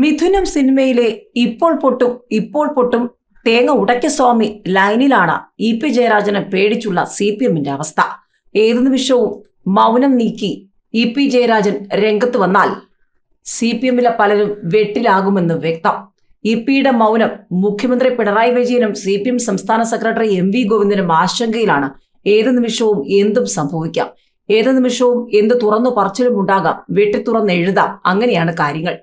മിഥുനം സിനിമയിലെ ഇപ്പോൾ പൊട്ടും ഇപ്പോൾ പൊട്ടും തേങ്ങ ഉടയ്ക്ക സ്വാമി ലൈനിലാണ് ഇ പി ജയരാജനെ പേടിച്ചുള്ള സി പി എമ്മിന്റെ അവസ്ഥ. ഏതു നിമിഷവും മൗനം നീക്കി ഇ പി ജയരാജൻ രംഗത്ത് വന്നാൽ സി പി എമ്മിലെ പലരും വെട്ടിലാകുമെന്ന് വ്യക്തം. ഇ പിയുടെ മൗനം മുഖ്യമന്ത്രി പിണറായി വിജയനും സി പി എം സംസ്ഥാന സെക്രട്ടറി എം വി ഗോവിന്ദനും ആശങ്കയിലാണ്. ഏത് നിമിഷവും എന്തും സംഭവിക്കാം. ഏത് നിമിഷവും എന്ത് തുറന്നു പറച്ചിലും ഉണ്ടാകാം വെട്ടി തുറന്ന് എഴുതാം. അങ്ങനെയാണ് കാര്യങ്ങൾ.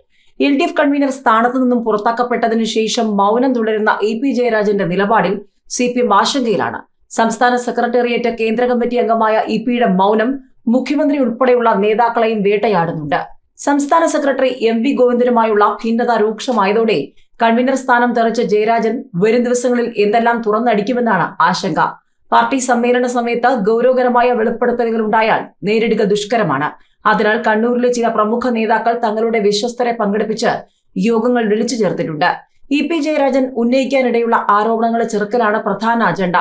എൽ ഡി എഫ് കൺവീനർ സ്ഥാനത്തു നിന്നും പുറത്താക്കപ്പെട്ടതിനു ശേഷം മൗനം തുടരുന്ന എ പി ജയരാജന്റെ നിലപാടിൽ സി പി എം ആശങ്കയിലാണ്. സംസ്ഥാന സെക്രട്ടേറിയറ്റ് കേന്ദ്ര കമ്മിറ്റി അംഗമായ ഇ പിയുടെ മൗനം മുഖ്യമന്ത്രി ഉൾപ്പെടെയുള്ള നേതാക്കളെയും വേട്ടയാടുന്നുണ്ട്. സംസ്ഥാന സെക്രട്ടറി എം വി ഗോവിന്ദനുമായുള്ള ഭിന്നത രൂക്ഷമായതോടെ കൺവീനർ സ്ഥാനം തെറിച്ച ജയരാജൻ വരും ദിവസങ്ങളിൽ എന്തെല്ലാം തുറന്നടിക്കുമെന്നാണ് ആശങ്ക. പാർട്ടി സമ്മേളന സമയത്ത് ഗൗരവകരമായ വെളിപ്പെടുത്തലുകൾ ഉണ്ടായാൽ നേരിടുക ദുഷ്കരമാണ്. അതിനാൽ കണ്ണൂരിലെ ചില പ്രമുഖ നേതാക്കൾ തങ്ങളുടെ വിശ്വസ്തരെ പങ്കെടുപ്പിച്ച് യോഗങ്ങൾ വിളിച്ചു ചേർത്തിട്ടുണ്ട്. ഇ പി ജയരാജൻ ഉന്നയിക്കാനിടയുള്ള ആരോപണങ്ങളെ ചെറുക്കലാണ് പ്രധാന അജണ്ട.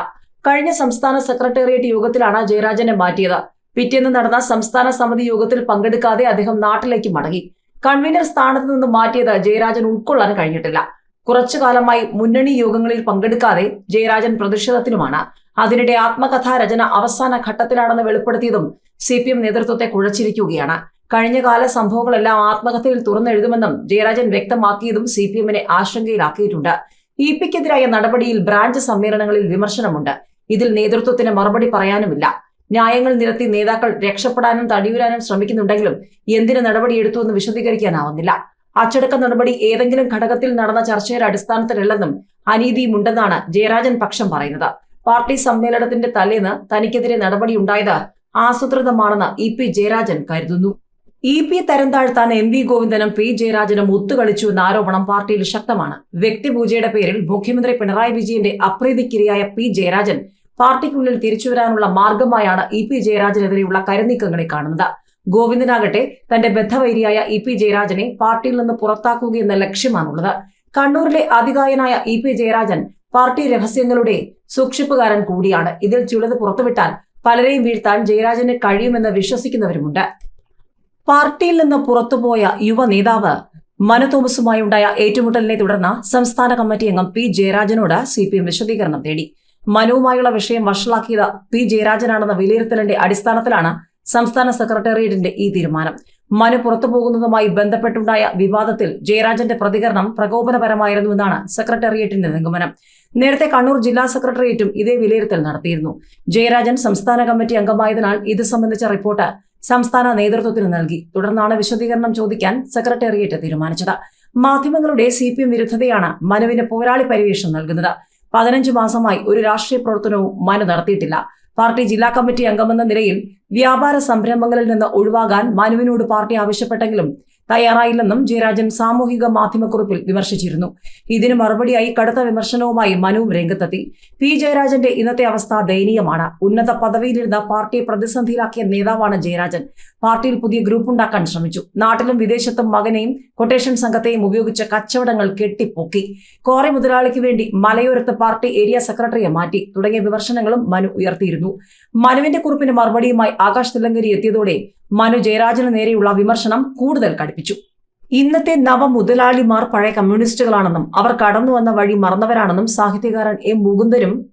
കഴിഞ്ഞ സംസ്ഥാന സെക്രട്ടേറിയറ്റ് യോഗത്തിലാണ് ജയരാജനെ മാറ്റിയത്. പിറ്റേന്ന് നടന്ന സംസ്ഥാന സമിതി യോഗത്തിൽ പങ്കെടുക്കാതെ അദ്ദേഹം നാട്ടിലേക്ക് മടങ്ങി. കൺവീനർ സ്ഥാനത്ത് നിന്ന് മാറ്റിയത് ജയരാജൻ ഉൾക്കൊള്ളാൻ കഴിഞ്ഞിട്ടില്ല. കുറച്ചു കാലമായി മുന്നണി യോഗങ്ങളിൽ പങ്കെടുക്കാതെ ജയരാജൻ പ്രതിഷേധത്തിനുമാണ് അതിനിടെ ആത്മകഥാ രചന അവസാന ഘട്ടത്തിലാണെന്ന് വെളിപ്പെടുത്തിയതും സി പി എം നേതൃത്വത്തെ കുഴച്ചിരിക്കുകയാണ്. കഴിഞ്ഞകാല സംഭവങ്ങളെല്ലാം ആത്മകഥയിൽ തുറന്നെഴുതുമെന്നും ജയരാജൻ വ്യക്തമാക്കിയതും സി പി എമ്മിനെ ആശങ്കയിലാക്കിയിട്ടുണ്ട്. ഇ പിക്കെതിരായ നടപടിയിൽ ബ്രാഞ്ച് സമ്മേളനങ്ങളിൽ വിമർശനമുണ്ട്. ഇതിൽ നേതൃത്വത്തിന് മറുപടി പറയാനുമില്ല. ന്യായങ്ങൾ നിരത്തി നേതാക്കൾ രക്ഷപ്പെടാനും തടിയൂരാനും ശ്രമിക്കുന്നുണ്ടെങ്കിലും എന്തിന് നടപടിയെടുത്തുവെന്ന് വിശദീകരിക്കാനാവുന്നില്ല. അച്ചടക്ക നടപടി ഏതെങ്കിലും ഘടകത്തിൽ നടന്ന ചർച്ചയുടെ അടിസ്ഥാനത്തിലല്ലെന്നും അനീതിയുമുണ്ടെന്നാണ് ജയരാജൻ പക്ഷം പറയുന്നത്. പാർട്ടി സമ്മേളനത്തിന്റെ തലേന്ന് തനിക്കെതിരെ നടപടിയുണ്ടായത് ആസൂത്രിതമാണെന്ന് ഇ പി ജയരാജൻ കരുതുന്നു. ഇ പി തരം താഴ്ത്താൻ എം വി ഗോവിന്ദനും പി ജയരാജനും ഒത്തുകളിച്ചു എന്ന ആരോപണം പാർട്ടിയിൽ ശക്തമാണ്. വ്യക്തിപൂജയുടെ പേരിൽ മുഖ്യമന്ത്രി പിണറായി വിജയന്റെ അപ്രീതിക്കിരയായ പി ജയരാജൻ പാർട്ടിക്കുള്ളിൽ തിരിച്ചുവരാനുള്ള മാർഗമായാണ് ഇ പി ജയരാജനെതിരെയുള്ള കരുനീക്കങ്ങളെ കാണുന്നത്. ഗോവിന്ദനാകട്ടെ തന്റെ ബദ്ധവൈരിയായ ഇ പി ജയരാജനെ പാർട്ടിയിൽ നിന്ന് പുറത്താക്കുക എന്ന ലക്ഷ്യമാണുള്ളത്. കണ്ണൂരിലെ അതികായനായ ഇ പി ജയരാജൻ പാർട്ടി രഹസ്യങ്ങളുടെ സൂക്ഷിപ്പുകാരൻ കൂടിയാണ്. ഇതിൽ ചിലത് പുറത്തുവിട്ടാൽ പലരെയും വീഴ്ത്താൻ ജയരാജന് കഴിയുമെന്ന് വിശ്വസിക്കുന്നവരുമുണ്ട്. പാർട്ടിയിൽ നിന്ന് പുറത്തുപോയ യുവ നേതാവ് മനു തോമസുമായി ഉണ്ടായ ഏറ്റുമുട്ടലിനെ തുടർന്ന് സംസ്ഥാന കമ്മിറ്റി അംഗം പി ജയരാജനോട് സി പി എം വിശദീകരണം തേടി. മനുവുമായുള്ള വിഷയം വഷളാക്കിയത് പി ജയരാജനാണെന്ന വിലയിരുത്തലിന്റെ അടിസ്ഥാനത്തിലാണ് സംസ്ഥാന സെക്രട്ടേറിയറ്റിന്റെ ഈ തീരുമാനം. മനു പുറത്തു പോകുന്നതുമായി ബന്ധപ്പെട്ടുണ്ടായ വിവാദത്തിൽ ജയരാജന്റെ പ്രതികരണം പ്രകോപനപരമായിരുന്നുവെന്നാണ് സെക്രട്ടേറിയറ്റിന്റെ നിഗമനം. നേരത്തെ കണ്ണൂർ ജില്ലാ സെക്രട്ടേറിയറ്റും ഇതേ വിലയിരുത്തൽ നടത്തിയിരുന്നു. ജയരാജൻ സംസ്ഥാന കമ്മിറ്റി അംഗമായതിനാൽ ഇത് സംബന്ധിച്ച റിപ്പോർട്ട് സംസ്ഥാന നേതൃത്വത്തിന് നൽകി. തുടർന്നാണ് വിശദീകരണം ചോദിക്കാൻ സെക്രട്ടേറിയറ്റ് തീരുമാനിച്ചത്. മാധ്യമങ്ങളുടെ സി പി എം വിരുദ്ധതയാണ് മനുവിന് പോരാളി പരിവേഷം നൽകുന്നത്. പതിനഞ്ച് മാസമായി ഒരു രാഷ്ട്രീയ പ്രവർത്തനവും മനു നടത്തിയിട്ടില്ല. പാർട്ടി ജില്ലാ കമ്മിറ്റി അംഗമെന്ന നിലയിൽ വ്യാപാര സംരംഭങ്ങളിൽ നിന്ന് ഒഴിവാകാൻ മനുവിനോട് പാർട്ടി ആവശ്യപ്പെട്ടെങ്കിലും തയ്യാറായില്ലെന്നും ജയരാജൻ സാമൂഹിക മാധ്യമക്കുറിപ്പിൽ വിമർശിച്ചിരുന്നു. ഇതിന് മറുപടിയായി കടുത്ത വിമർശനവുമായി മനുവും രംഗത്തെത്തി. പി ജയരാജന്റെ ഇന്നത്തെ അവസ്ഥ ദയനീയമാണ്. ഉന്നത പദവിയിലിരുന്ന പാർട്ടിയെ പ്രതിസന്ധിയിലാക്കിയ നേതാവാണ് ജയരാജൻ. പാർട്ടിയിൽ പുതിയ ഗ്രൂപ്പ് ഉണ്ടാക്കാൻ ശ്രമിച്ചു. നാട്ടിലും വിദേശത്തും മകനെയും കൊട്ടേഷൻ സംഘത്തെയും ഉപയോഗിച്ച കച്ചവടങ്ങൾ കെട്ടിപ്പൊക്കി. കോറി മുതലാളിക്ക് വേണ്ടി മലയോരത്ത് പാർട്ടി ഏരിയ സെക്രട്ടറിയെ മാറ്റി തുടങ്ങിയ വിമർശനങ്ങളും മനു ഉയർത്തിയിരുന്നു. മനുവിന്റെ കുറിപ്പിന് മറുപടിയുമായി ആകാശ് തില്ലങ്കരി എത്തിയതോടെ മനു ജയരാജന് നേരെയുള്ള വിമർശനം കൂടുതൽ കടുപ്പിച്ചു. ഇന്നത്തെ നവമുതലാളിമാർ പഴയ കമ്മ്യൂണിസ്റ്റുകളാണെന്നും അവർ കടന്നു വന്ന വഴി മറന്നവരാണെന്നും സാഹിത്യകാരൻ എം മുകുന്ദനും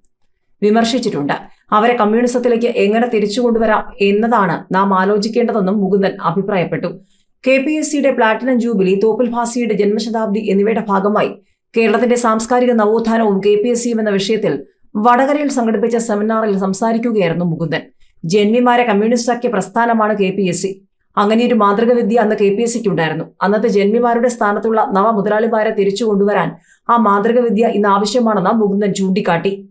വിമർശിച്ചിട്ടുണ്ട്. അവരെ കമ്മ്യൂണിസത്തിലേക്ക് എങ്ങനെ തിരിച്ചുകൊണ്ടുവരാം എന്നതാണ് നാം ആലോചിക്കേണ്ടതെന്നും മുകുന്ദൻ അഭിപ്രായപ്പെട്ടു. കെ പി എസ് സിയുടെ പ്ലാറ്റിനം ജൂബിലി തോപ്പിൽ ഭാസിയുടെ ജന്മശതാബ്ദി എന്നിവയുടെ ഭാഗമായി കേരളത്തിന്റെ സാംസ്കാരിക നവോത്ഥാനവും കെ പി എസ് സിയും എന്ന വിഷയത്തിൽ വടകരയിൽ സംഘടിപ്പിച്ച സെമിനാറിൽ സംസാരിക്കുകയായിരുന്നു മുകുന്ദൻ. ജന്മിമാരെ കമ്മ്യൂണിസ്റ്റാക്കിയ പ്രസ്ഥാനമാണ് കെ പി എസ് സി. അങ്ങനെ ഒരു മാതൃക വിദ്യ അന്ന് കെ പി എസ് സിക്ക് ഉണ്ടായിരുന്നു അന്നത്തെ ജന്മിമാരുടെ സ്ഥാനത്തുള്ള നവ മുതലാളിമാരെ തിരിച്ചു കൊണ്ടുവരാൻ ആ മാതൃകവിദ്യ ഇന്ന് ആവശ്യമാണെന്ന് മുകുന്ദൻ ചൂണ്ടിക്കാട്ടി.